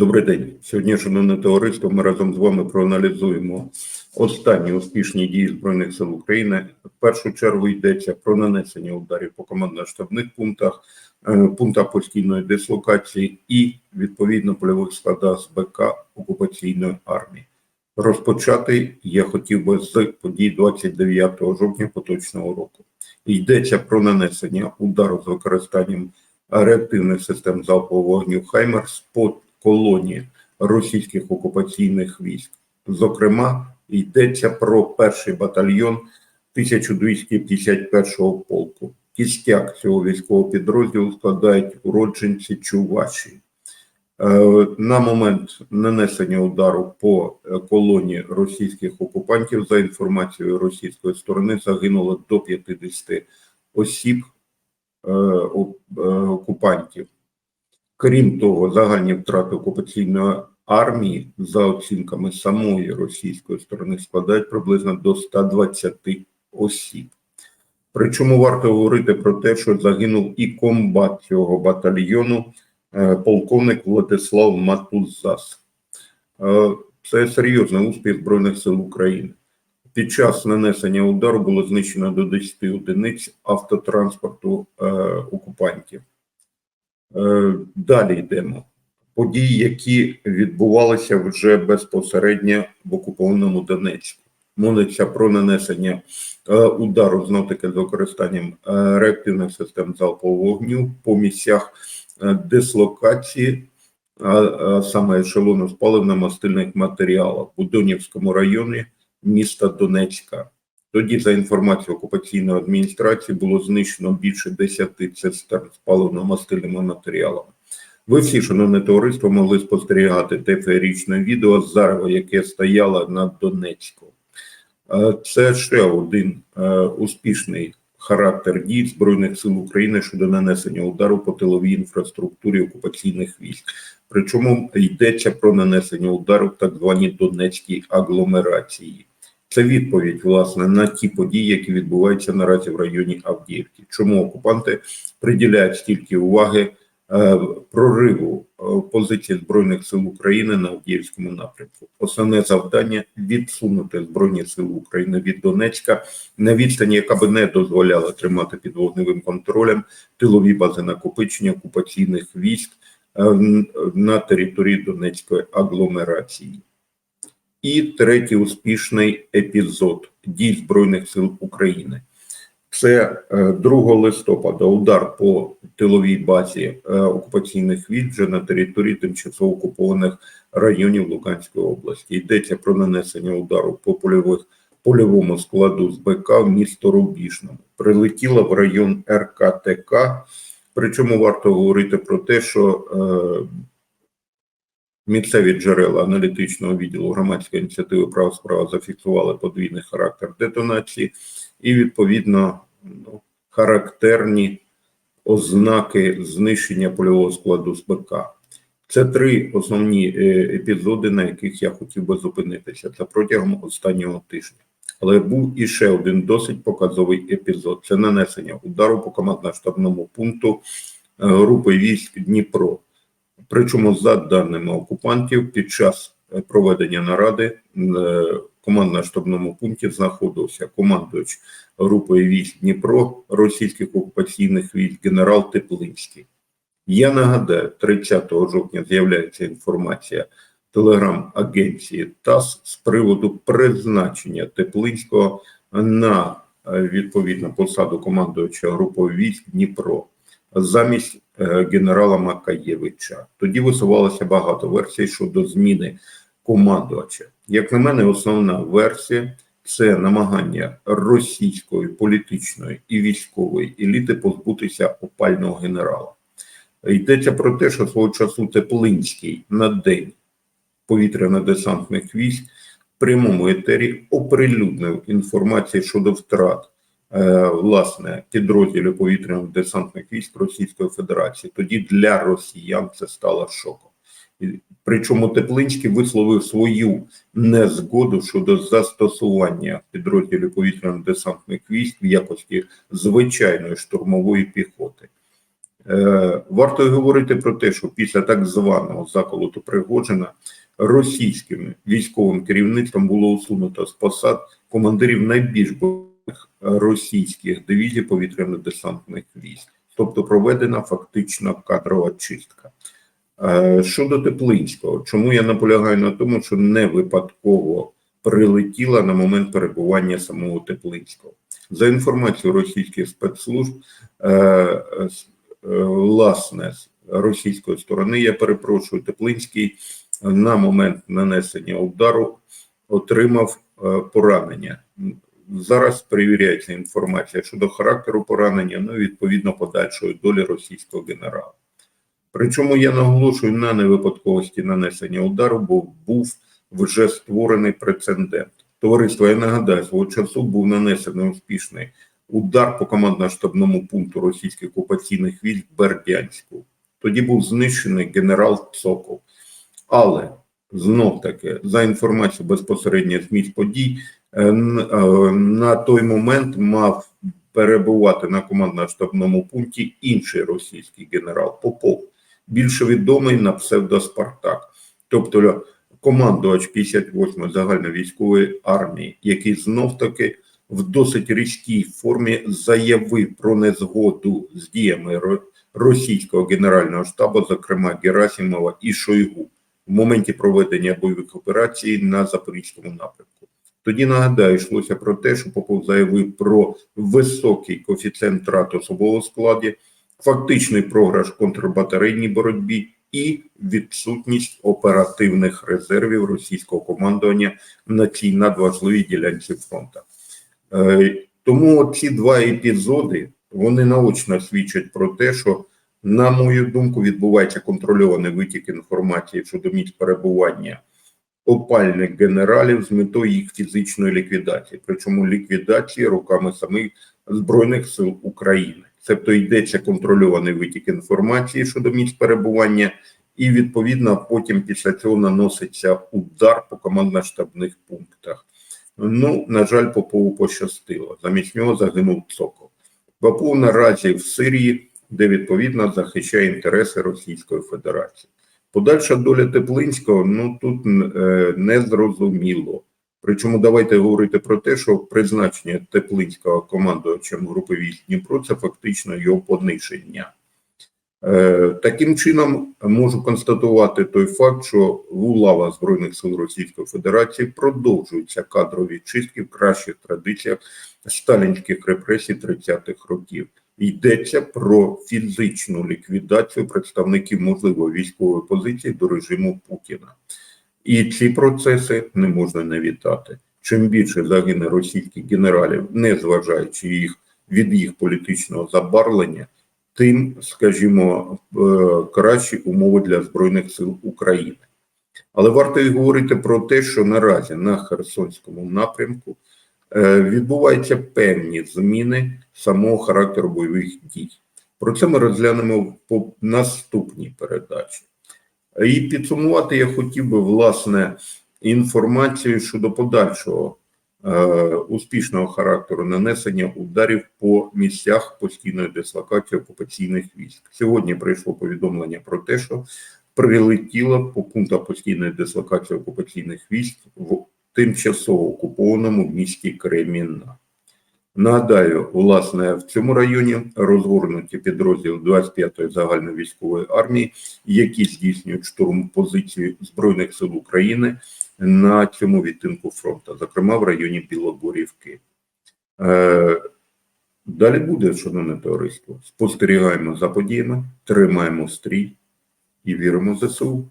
Добрий день. Сьогодні, шановне товариство, ми разом з вами проаналізуємо останні успішні дії Збройних сил України. В першу чергу йдеться про нанесення ударів по командно-штабних пунктах, е, пунктах постійної дислокації і відповідно польових складах з БК окупаційної армії. Розпочати я хотів би з подій 29 жовтня поточного року. Йдеться про нанесення удару з використанням реактивних систем залпового вогню «Хаймерс» по колонії російських окупаційних військ. Зокрема, йдеться про перший батальйон 1251-го полку. Кістяк цього військового підрозділу складають уродженці Чувашії. Е, На момент нанесення удару по е, колонії російських окупантів, за інформацією російської сторони, загинуло до 50 осіб е, окупантів. Крім того, загальні втрати окупаційної армії за оцінками самої російської сторони складають приблизно до 120 осіб. Причому варто говорити про те, що загинув і комбат цього батальйону, е, полковник Владислав Матузас. Е, Це серйозний успіх Збройних сил України. Під час нанесення удару було знищено до 10 одиниць автотранспорту е, окупантів. Е, Далі йдемо. Події, які відбувалися вже безпосередньо в окупованому Донецьку. Мовиться про нанесення е, удару знов таки з використанням е, реактивних систем залпового вогню по місцях дислокації, а саме ешелону з паливно-мастильних матеріалів у Донівському районі міста Донецька. Тоді, за інформацією окупаційної адміністрації, було знищено більше 10 цистерн з паливно-мастильними матеріалами. Ви всі, шановне товариство, могли спостерігати те феєрічне відео з зарева, яке стояло над Донецьком. Е, Це ще один е, успішний характер дій Збройних сил України щодо нанесення удару по тиловій інфраструктурі окупаційних військ. Причому йдеться про нанесення удару в так званій Донецькій агломерації. Це відповідь власне на ті події, які відбуваються наразі в районі Авдіївки. Чому окупанти приділяють стільки уваги е, прориву е, позиції збройних сил України на Авдіївському напрямку? Основне завдання відсунути збройні сили України від Донецька на відстані, яка би не дозволяла тримати під вогневим контролем тилові бази накопичення окупаційних військ е, на території Донецької агломерації. І третій успішний епізод дій Збройних сил України. Це е, 2 листопада удар по тиловій базі е, окупаційних військ на території тимчасово окупованих районів Луганської області. Йдеться про нанесення удару по польових польовому складу з БК в місто Рубіжному. Прилетіла в район РКТК. Причому варто говорити про те, що е, Місцеві джерела аналітичного відділу громадської ініціативи прав справа зафіксували подвійний характер детонації і, відповідно, ну, характерні ознаки знищення польового складу з БК. Це три основні е, епізоди, на яких я хотів би зупинитися. Це протягом останнього тижня. Але був і ще один досить показовий епізод: це нанесення удару по командно-штабному пункту е, групи військ Дніпро. Причому, за даними окупантів, під час е, проведення наради е, командно-штабному пункті знаходився командувач групою військ Дніпро російських окупаційних військ генерал Теплинський. Я нагадаю, 30 жовтня з'являється інформація телеграм-агенції ТАСС з приводу призначення Теплинського на е, відповідну посаду командувача групою військ Дніпро замість генерала Макаєвича. Тоді висувалося багато версій щодо зміни командувача. Як на мене, основна версія це намагання російської політичної і військової еліти позбутися опального генерала. Йдеться про те, що свого часу Теплинський на день повітряно-десантних військ в прямому етері оприлюднив інформацію щодо втрат е, власне підрозділів повітряно-десантних військ Російської Федерації. Тоді для росіян це стало шоком. Причому Теплинський висловив свою незгоду щодо застосування підрозділів повітряно-десантних військ в якості звичайної штурмової піхоти. Е, Варто говорити про те, що після так званого заколоту Пригожина російським військовим керівництвом було усунуто з посад командирів найбільш російських дивізій повітряно-десантних військ, тобто проведена фактично кадрова чистка. Е, Щодо Теплинського, чому я наполягаю на тому, що не випадково прилетіла на момент перебування самого Теплинського. За інформацією російських спецслужб, е, е, власне, з російської сторони, я перепрошую, Теплинський на момент нанесення удару отримав поранення. Зараз перевіряється інформація щодо характеру поранення, ну і відповідно подальшої долі російського генерала. Причому я наголошую на невипадковості нанесення удару, бо був вже створений прецедент. Товариство, я нагадаю, свого часу був нанесений успішний удар по командно-штабному пункту російських окупаційних військ Бердянську. Тоді був знищений генерал Цокол. Але знов таки, за інформацією безпосередньо з місць подій, на той момент мав перебувати на командно-штабному пункті інший російський генерал Попов, більше відомий на псевдо Спартак, тобто командувач 58-ї загальновійськової армії, який знов таки в досить різкій формі заявив про незгоду з діями російського генерального штабу, зокрема Герасимова і Шойгу, в моменті проведення бойових операцій на Запорізькому напрямку. Тоді нагадаю, йшлося про те, що Попов заявив про високий коефіцієнт втрат особового складі, фактичний програш контрбатарейній боротьбі і відсутність оперативних резервів російського командування на цій надважливій ділянці фронту. Е, Тому ці два епізоди вони наочно свідчать про те, що, на мою думку, відбувається контрольований витік інформації щодо місць перебування опальних генералів з метою їх фізичної ліквідації, причому ліквідації руками самих Збройних сил України. Тобто йдеться контрольований витік інформації щодо місць перебування, і відповідно потім після цього наноситься удар по командно-штабних пунктах. Ну, на жаль, Попову пощастило. Замість нього загинув Цокол. Попов наразі в Сирії, де відповідно захищає інтереси Російської Федерації. Подальша доля Теплинського, ну тут е, не зрозуміло. Причому давайте говорити про те, що призначення Теплинського командувачем групи військ Дніпро це фактично його пониження. Е, таким чином можу констатувати той факт, що в лава Збройних сил Російської Федерації продовжуються кадрові чистки в кращих традиціях сталінських репресій 30-х років. Йдеться про фізичну ліквідацію представників можливо військової позиції до режиму Путіна. І ці процеси не можна не вітати. Чим більше загине російських генералів, не зважаючи їх від їх політичного забарвлення, тим, скажімо, е, кращі умови для Збройних сил України. Але варто й говорити про те, що наразі на Херсонському напрямку е, відбуваються певні зміни самого характеру бойових дій. Про це ми розглянемо по наступній передачі. І підсумувати я хотів би власне інформацію щодо подальшого е, успішного характеру нанесення ударів по місцях постійної дислокації окупаційних військ. Сьогодні прийшло повідомлення про те, що прилетіло по пунктах постійної дислокації окупаційних військ в тимчасово окупованому місті Кремінна. Нагадаю, власне, в цьому районі розгорнуті підрозділи 25-ї загальновійськової армії, які здійснюють штурм позиції Збройних сил України на цьому відтинку фронту, зокрема в районі Білогорівки. Е, Далі буде, шановне товариство. Спостерігаємо за подіями, тримаємо стрій і віримо в ЗСУ.